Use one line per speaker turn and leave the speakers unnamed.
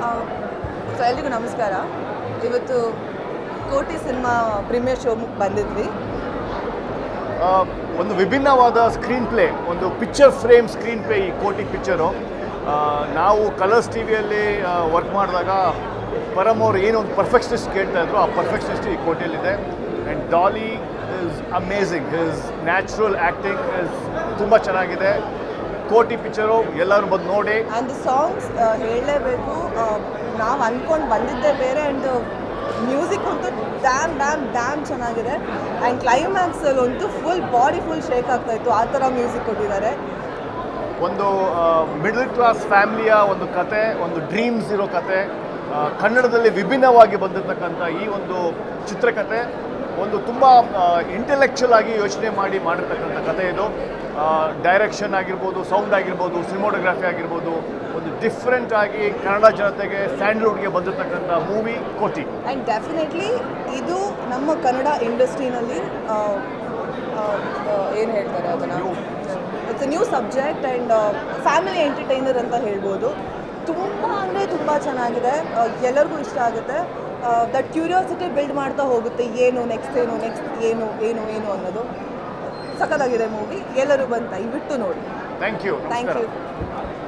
So ಎಲ್ರಿಗೂ ನಮಸ್ಕಾರ. ಇವತ್ತು ಕೋಟಿ ಸಿನಿಮಾ ಪ್ರೀಮಿಯರ್ ಶೋ ಬಂದಿದ್ವಿ.
ಒಂದು ವಿಭಿನ್ನವಾದ ಸ್ಕ್ರೀನ್ ಪ್ಲೇ ಒಂದು ಪಿಕ್ಚರ್ ಫ್ರೇಮ್ ಸ್ಕ್ರೀನ್ ಪ್ಲೇ ಈ ಕೋಟಿ ಪಿಕ್ಚರು ನಾವು ಕಲರ್ಸ್ ಟಿ ವಿಯಲ್ಲಿ ವರ್ಕ್ ಮಾಡಿದಾಗ ಪರಮ್ ಅವ್ರು ಏನು ಒಂದು ಪರ್ಫೆಕ್ಷನಿಸ್ಟ್ ಕೇಳ್ತಾ ಇದ್ರು. ಆ ಪರ್ಫೆಕ್ಷನಿಸ್ಟ್ ಈ ಕೋಟಿಯಲ್ಲಿದೆ. And Dolly is amazing is natural acting is ತುಂಬ ಚೆನ್ನಾಗಿದೆ. ಕೋಟಿ ಪಿಕ್ಚರು ಎಲ್ಲರೂ ಬಂದು ನೋಡಿ.
ಆ್ಯಂಡ್ ದ ಸಾಂಗ್ಸ್ ಹೇಳಲೇಬೇಕು. ನಾವು ಅಂದ್ಕೊಂಡು ಬಂದಿದ್ದೆ ಬೇರೆ ಆ್ಯಂಡ್ ಮ್ಯೂಸಿಕ್ ಅಂತೂ ಡ್ಯಾಮ್ ಡ್ಯಾಮ್ ಡ್ಯಾಮ್ ಚೆನ್ನಾಗಿದೆ. ಆ್ಯಂಡ್ ಕ್ಲೈಮ್ಯಾಕ್ಸಲ್ಲಿ ಅಂತೂ ಫುಲ್ ಬಾಡಿ ಫುಲ್ ಶೇಕ್ ಆಗ್ತಾ ಇತ್ತು. ಆ ಥರ ಮ್ಯೂಸಿಕ್ ಕೊಟ್ಟಿದ್ದಾರೆ.
ಒಂದು ಮಿಡಲ್ ಕ್ಲಾಸ್ ಫ್ಯಾಮಿಲಿಯ ಒಂದು ಕತೆ ಒಂದು ಡ್ರೀಮ್ಸ್ ಇರೋ ಕತೆ ಕನ್ನಡದಲ್ಲಿ ವಿಭಿನ್ನವಾಗಿ ಬಂದಿರತಕ್ಕಂಥ ಈ ಒಂದು ಚಿತ್ರಕಥೆ ಒಂದು ತುಂಬ ಇಂಟೆಲೆಕ್ಚುಯಲ್ ಆಗಿ ಯೋಚನೆ ಮಾಡಿ ಮಾಡಿರ್ತಕ್ಕಂಥ ಕತೆ ಇದು. ಡೈರೆಕ್ಷನ್ ಆಗಿರ್ಬೋದು ಸೌಂಡ್ ಆಗಿರ್ಬೋದು ಸಿನಿಮೋಟೋಗ್ರಫಿ ಆಗಿರ್ಬೋದು ಒಂದು ಡಿಫ್ರೆಂಟ್ ಆಗಿ ಕನ್ನಡ ಜನತೆಗೆ ಸ್ಯಾಂಡಲ್ವುಡ್ಗೆ ಬಂದಿರತಕ್ಕಂಥ ಮೂವಿ ಕೋಟಿ.
ಆ್ಯಂಡ್ ಡೆಫಿನೆಟ್ಲಿ ಇದು ನಮ್ಮ ಕನ್ನಡ ಇಂಡಸ್ಟ್ರಿನಲ್ಲಿ ಏನು ಹೇಳ್ತಾರೆ ಅದನ್ನು? It's a new subject and family entertainer ಅಂತ ಹೇಳ್ಬೋದು. ತುಂಬ ತುಂಬ ಚೆನ್ನಾಗಿದೆ. ಎಲ್ಲರಿಗೂ ಇಷ್ಟ ಆಗುತ್ತೆ. ದಟ್ ಕ್ಯೂರಿಯಾಸಿಟಿ ಬಿಲ್ಡ್ ಮಾಡ್ತಾ ಹೋಗುತ್ತೆ. ಏನು ನೆಕ್ಸ್ಟ್ ಏನು ನೆಕ್ಸ್ಟ್ ಏನು ಏನು ಏನು ಅನ್ನೋದು. ಸಖತ್ತಾಗಿದೆ ಮೂವಿ ಎಲ್ಲರೂ ಬಂತ ಇವತ್ತು ನೋಡಿ.
Thank you
thank you